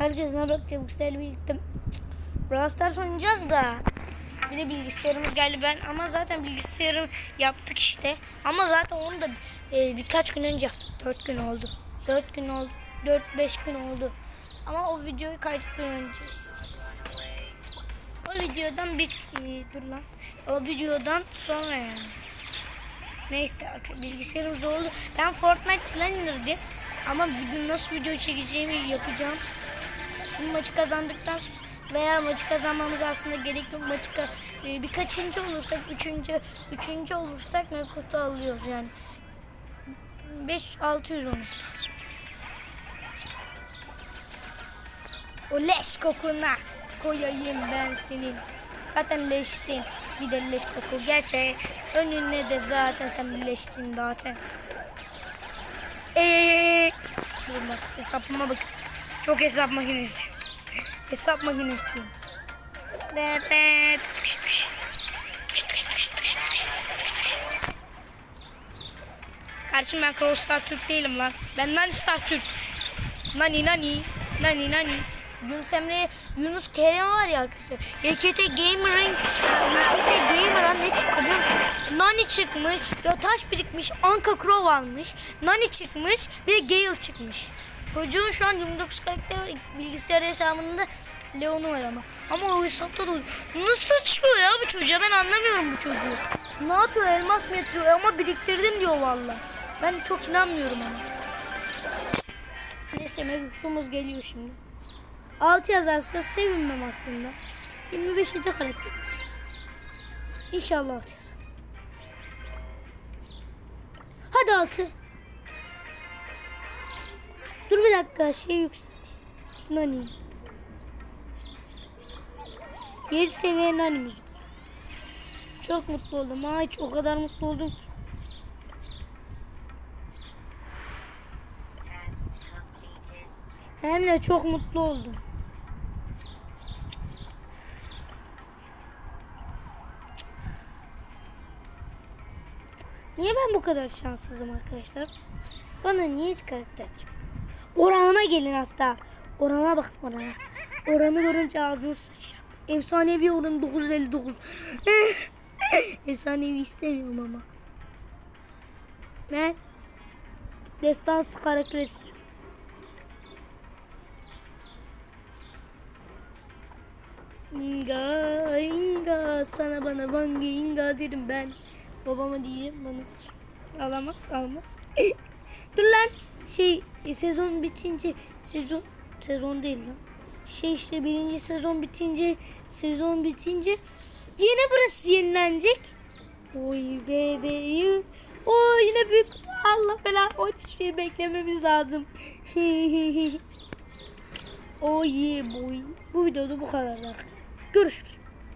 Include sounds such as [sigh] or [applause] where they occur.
Herkes ne bak çabuklarla birlikte Brawl Stars oynayacağız da. Bir de bilgisayarımız geldi ben ama zaten bilgisayarı yaptık işte. Ama zaten onu da e, birkaç gün önce yaptık. 4 gün oldu. 4 gün oldu. 4-5 gün oldu. Ama o videoyu kaç gün önce o videodan bir e, dur lan. O videodan sonra yani. Neyse bilgisayarımız oldu. Ben Fortnite falan indirdim. Ama bugün nasıl video çekeceğimi yapacağım. Bu maçı kazandıktan veya maçı kazanmamız aslında gerek yok. Maçı e, birkaçıncı olursak, üçüncü, üçüncü olursak ne kutu alıyoruz yani. 5-600 olması lazım. O leş kokuna koyayım ben senin. Zaten leşsin. Bir de leş koku gelse önüne de zaten sen leşsin zaten. Eee hesapıma bak. Çok hesap makinesi. Hesap makinesi. Evet. Kardeşim ben Crow Star Türk değilim lan. Ben Nani Star Türk. Nani nani. Nani nani. Yunus Emre, Yunus Kerem var ya arkadaşlar. YKT Gamer'ın YKT Gamer'a ne çıktı biliyor musun? Nani çıkmış, ya taş birikmiş, Anka Crow almış, Nani çıkmış, bir de Gale çıkmış. Çocuğun şu an 29 karakter var, bilgisayar hesabında Leon'u var ama. Ama o hesapta da nasıl çıkıyor ya bu çocuğa ben anlamıyorum bu çocuğu. Ne yapıyor elmas mı yatırıyor ama biriktirdim diyor valla. Ben çok inanmıyorum ama. Neyse mektubumuz geliyor şimdi. 6 yazarsa sevinmem aslında. 25. karakter. İnşallah 6 yazar. Hadi 6. dakika şey yükselt. Nani. 7 seviye nanimiz. Çok mutlu oldum. Ay o kadar mutlu oldum. Hem de çok mutlu oldum. Niye ben bu kadar şanssızım arkadaşlar? Bana niye hiç karakter çıkmıyor? Oranına gelin hasta. Orana bak orana. Oranı görünce ağzını sıçacak. Efsanevi oranı [laughs] 959. Efsanevi istemiyorum ama. Ben destansı karakter istiyorum. Inga, inga, sana bana bangi inga derim ben. Babama diyeyim bana sor. Alamaz, almaz. [laughs] Dur lan. Şey, e, sezon bitince, sezon, sezon değil lan. Şey işte birinci sezon bitince, sezon bitince yine burası yenilenecek. Oy bebeğim. O yine büyük Allah bela. O şey beklememiz lazım. [laughs] Oy boy. Bu videoda bu kadar arkadaşlar. Görüşürüz.